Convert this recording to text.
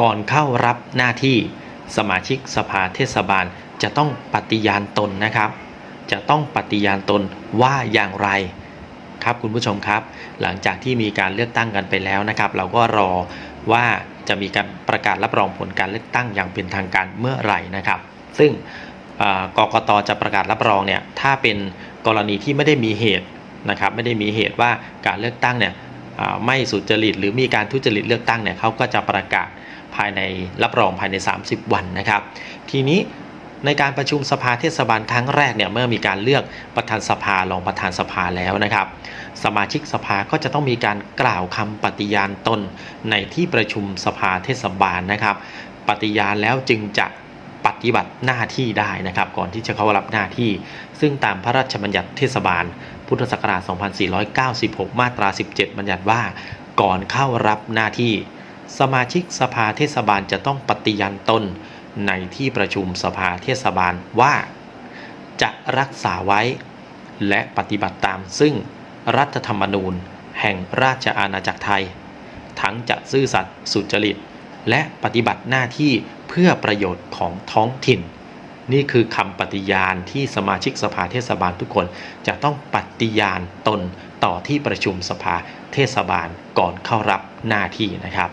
ก่อนเข้ารับหน้าที่สมาชิกสภาเทศบาลจะต้องปฏิญาณตนนะครับ จะต้องปฏิญาณตนว่าอย่างไรครับคุณผู้ชมครับ หลังจากที่มีการเลือกตั้งกันไปแล้วนะครับ เราก็รอว่าจะมีการประกาศรับรองผลการเลือกตั้งอย่างเป็นทางการเมื่อไหร่นะครับ ซึ่งกกตจะประกาศรับรองเนี่ยถ้าเป็นกรณีที่ไม่ได้มีเหตุนะครับ ไม่ได้มีเหตุว่าการเลือกตั้งเนี่ย ไม่สุจริต หรือมีการทุจริตเลือกตั้งเนี่ยเขาก็จะประกาศภายในรับรองภายใน 30 วันนะครับ ทีนี้ในการประชุมสภาเทศบาลครั้งแรกเนี่ยเมื่อมีการเลือกประธานสภารองประธานสภาแล้วนะครับ สมาชิกสภาก็จะต้องมีการกล่าวคำปฏิญาณตนในที่ประชุมสภาเทศบาลนะครับ ปฏิญาณแล้วจึงจะปฏิบัติหน้าที่ได้นะครับ ก่อนที่จะเข้ารับหน้าที่ ซึ่งตามพระราชบัญญัติเทศบาล พุทธศักราช 2496 มาตรา 17 บัญญัติว่า ก่อนเข้ารับหน้าที่ สมาชิกสภาเทศบาลจะต้องปฏิญาณตนในที่ประชุมสภาเทศบาลว่า จะรักษาไว้ และปฏิบัติตามซึ่งรัฐธรรมนูญ แห่งราชอาณาจักรไทย ทั้งจะซื่อสัตย์สุจริต และปฏิบัติหน้าที่เพื่อประโยชน์ของท้องถิ่น นี่คือคำปฏิญาณที่สมาชิกสภาเทศบาลทุกคน จะต้องปฏิญาณตนต่อที่ประชุมสภาเทศบาลก่อนเข้ารับหน้าที่นะครับ